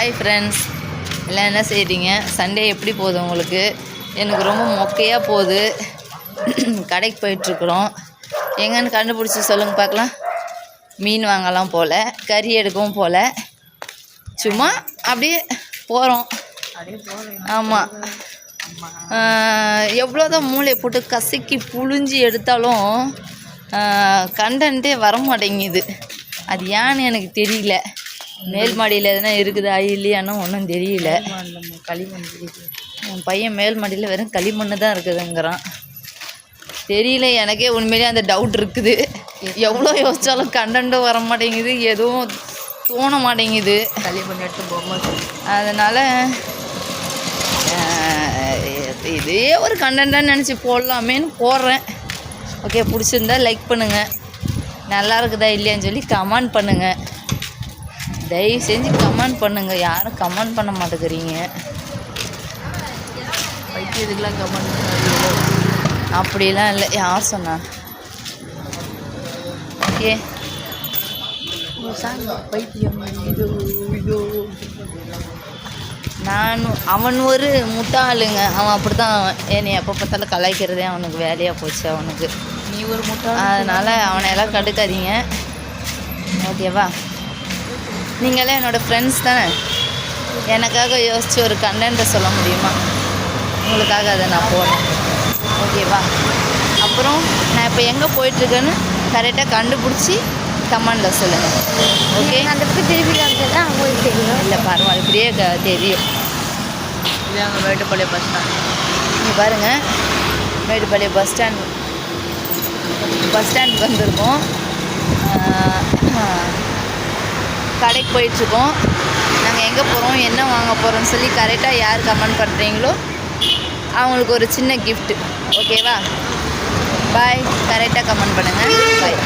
Hi friends எல்லாம் என்ன செய்கிறீங்க சண்டே எப்படி போகுது உங்களுக்கு? எனக்கு ரொம்ப மொக்கையாக போகுது. கடைக்கு போயிட்டுருக்குறோம். எங்கன்னு கண்டுபிடிச்சி சொல்லுங்கள் பார்க்கலாம். மீன் வாங்கலாம் போகல கறி எடுக்கவும் போகல சும்மா அப்படியே போகிறோம் ஆமாம் எவ்வளோதான் மூளையை போட்டு கசக்கி புழிஞ்சி எடுத்தாலும் கண்டன்ட்டே வர மாட்டேங்குது அது ஏன்னு எனக்கு தெரியல. மேல் மாடியில் எதுனா இருக்குதா இல்லையான்னு ஒன்றும் தெரியல. களிமண் என் பையன் மேல் மாடியில் வெறும் களிமண் தான் இருக்குதுங்கிறான். தெரியல எனக்கே உண்மையிலேயே அந்த டவுட் இருக்குது. எவ்வளோ யோசித்தாலும் கண்டன்ட்டும் வர மாட்டேங்குது எதுவும் தோண மாட்டேங்குது. களிமண் எடுத்து பொம்மை அதனால் இதே ஒரு கண்டென்ட்டாக நினச்சி போடலாமேன்னு போடுறேன். ஓகே பிடிச்சிருந்தா லைக் பண்ணுங்கள் நல்லா இருக்குதா இல்லையான்னு சொல்லி கமெண்ட் பண்ணுங்கள் தயவு செஞ்சு கமெண்ட் பண்ணுங்கள் யாரும் கமெண்ட் பண்ண மாட்டேங்கிறீங்க. வைத்தியத்துக்குலாம் கமெண்ட் அப்படிலாம் இல்லை. யார் சொன்னா? ஓகே சாங் பைத்தியம் நான் அவன் ஒரு முட்டாளுங்க. அவன் அப்படி தான் என்னை எப்போ பார்த்தாலும் கலாய்க்கிறதே அவனுக்கு வேலையாக போச்சு அவனுக்கு. நீ ஒரு முட்டை அதனால் அவனை எல்லாம் கடுக்காதீங்க ஓகேவா? நீங்களே என்னோடய ஃப்ரெண்ட்ஸ் தானே? எனக்காக யோசித்து ஒரு கண்டென்ட்டை சொல்ல முடியுமா? உங்களுக்காக அதை நான் போடுறேன் ஓகேவா அப்புறம் நான் இப்போ எங்கே போயிட்டுருக்கேன்னு கரெக்டாக கண்டுபிடிச்சி கமெண்டில் சொல்லுங்கள் ஓகே அந்த பக்கம் திருப்பி காமிச்சா உங்களுக்கு தெரியும். இல்லை பரவாயில்ல. இப்படியே க- தெரியும். இது அங்கே மேட்டுப்பாளையம் பஸ் ஸ்டாண்ட் இங்கே பாருங்கள் மேடுப்பாளையம் பஸ் ஸ்டாண்ட் பஸ் ஸ்டாண்டுக்கு வந்திருக்கோம். கடைக்கு போயிட்டுருக்கோம். நாங்கள் எங்கே போகிறோம் என்ன வாங்க போகிறோம்னு சொல்லி கரெக்டாக யார் கமெண்ட் பண்ணுறீங்களோ அவங்களுக்கு ஒரு சின்ன கிஃப்ட்டு ஓகேவா பாய் கரெக்டாக கமெண்ட் பண்ணுங்கள் பாய்